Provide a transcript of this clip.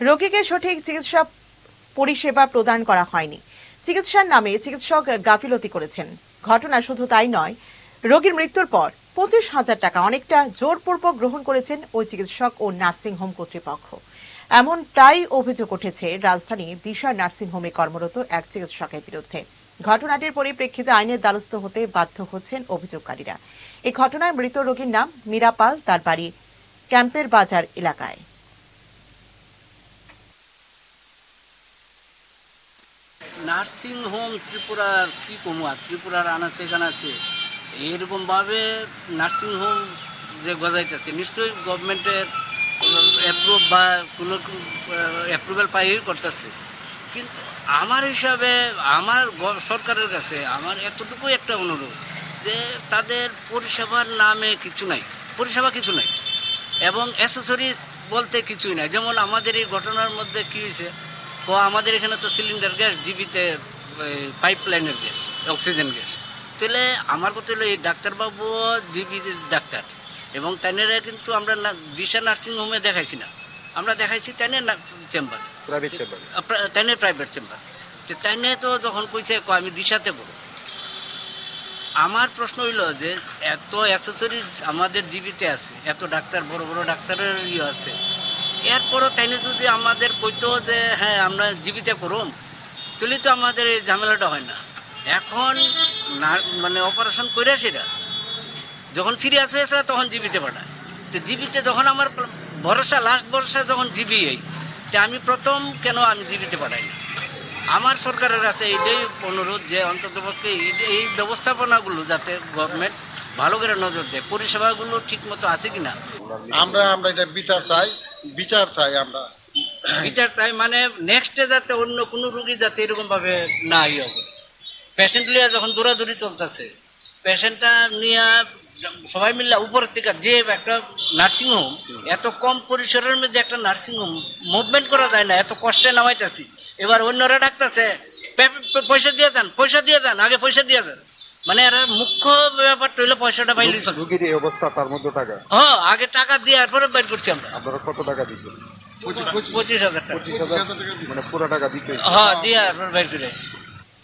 রোগীকে সঠিক চিকিৎসা পরিষেবা প্রদান করা হয়নি। চিকিৎসার নামে চিকিৎসক গাফিলতি করেছেন। ঘটনা শুধু তাই নয়, রোগীর মৃত্যুর পর পঁচিশ হাজার টাকা অনেকটা জোরপূর্বক গ্রহণ করেছেন ওই চিকিৎসক ও নার্সিং হোম কর্তৃপক্ষ। এমনটাই অভিযোগ উঠেছে, রাজধানী দিশা নার্সিং হোমে কর্মরত এক চিকিৎসকের বিরুদ্ধে। ঘটনাটির পরিপ্রেক্ষিতে আইনের দ্বারস্থ হতে বাধ্য হচ্ছেন অভিযোগকারীরা। এই ঘটনায় মৃত রোগীর নাম মীরা পাল, তার বাড়ি ক্যাম্পের বাজার এলাকায়। নার্সিং হোম ত্রিপুরার কি কমু আর? ত্রিপুরার আনাচে কানাচে এরকম ভাবে নার্সিং হোম যে গজাইতেছে, নিশ্চয়ই গভর্নমেন্টের অ্যাপ্রুভ বা কোনো অ্যাপ্রুভাল পাইই করতেছে। কিন্তু আমার হিসাবে, আমার সরকারের কাছে আমার এতটুকু একটা অনুরোধ যে তাদের পরিষেবার নামে কিছু নাই, পরিষেবা কিছু নাই। এবং অ্যাসেসরিজ বলতে কিছুই নাই। যেমন আমাদের এই ঘটনার মধ্যে কি হয়েছে তো আমাদের এখানে তো সিলিন্ডার গ্যাস জিবিতে পাইপ লাইনের গ্যাস অক্সিজেন গ্যাস তাহলে আমার কথা হলো এই ডাক্তারবাবু জিবি ডাক্তার। এবং তাইনেরা কিন্তু আমরা দিশা নার্সিং হোমে দেখাইছি না। আমরা দেখাইছি তাইনের চেম্বার প্রাইভেট চেম্বার তাইনের প্রাইভেট চেম্বার তো তাইনে তো যখন কইছে কয় আমি দিশাতে করব আমার প্রশ্ন হইল যে এত অ্যাসেসরিজ আমাদের জীবিতে আছে এত ডাক্তার বড় বড় ডাক্তারের ইয়ে আছে এরপরও তাইনে যদি আমাদের কইতো যে হ্যাঁ আমরা জীবিতে করুম, তাহলে তো আমাদের এই ঝামেলাটা হয় না। এখন মানে অপারেশন করে সেটা যখন সিরিয়াস হয়েছে, তখন জীবিতে পাঠায় তো জীবিতে যখন আমার ভরসা লাস্ট ভরসা যখন জিবি এই, তা আমি প্রথম কেন আমি জীবিতে পাঠাই না? আমার সরকারের কাছে এইটাই অনুরোধ যে, অন্তত পক্ষে এই- এই ব্যবস্থাপনাগুলো যাতে গভর্নমেন্ট ভালো করে নজর দেয়, পরিষেবাগুলো ঠিক মতো আছে কিনা। আমরা আমরা এটা বিচার চাই। বিচার চাই আমরা। বিচার চাই মানে নেক্সটে যাতে অন্য কোনো রুগী যাতে এরকম ভাবে না ইয়ে হবে। পেশেন্ট লিয়া যখন দৌড়াদৌড়ি চলতেছে পেশেন্টটা নিয়ে সবাই মিলে উপরের থেকে যে একটা নার্সিং হোম। এত কম পরিসরের মধ্যে একটা নার্সিং হোম মুভমেন্ট করা যায় না এত কষ্টে নামাইতেছি। এবার অন্যরা ডাকতেছে পয়সা দিয়ে দেন পয়সা দিয়ে দেন আগে পয়সা দিয়ে দেন। মানে আর মুখ্য ব্যাপারটা হইল পয়সাটা বাইরে চলছে। দিয়ে অবস্থা তার মধ্যে টাকা। হ্যাঁ আগে টাকা দিয়ে এরপরে বাইর করছি আমরা। আপনারা কত টাকা দিচ্ছেন পঁচিশ হাজার টাকা। পঁচিশ হাজার? মানে পুরো টাকা দিতে হ্যাঁ দিয়ে এরপর বাইর করে আসছি।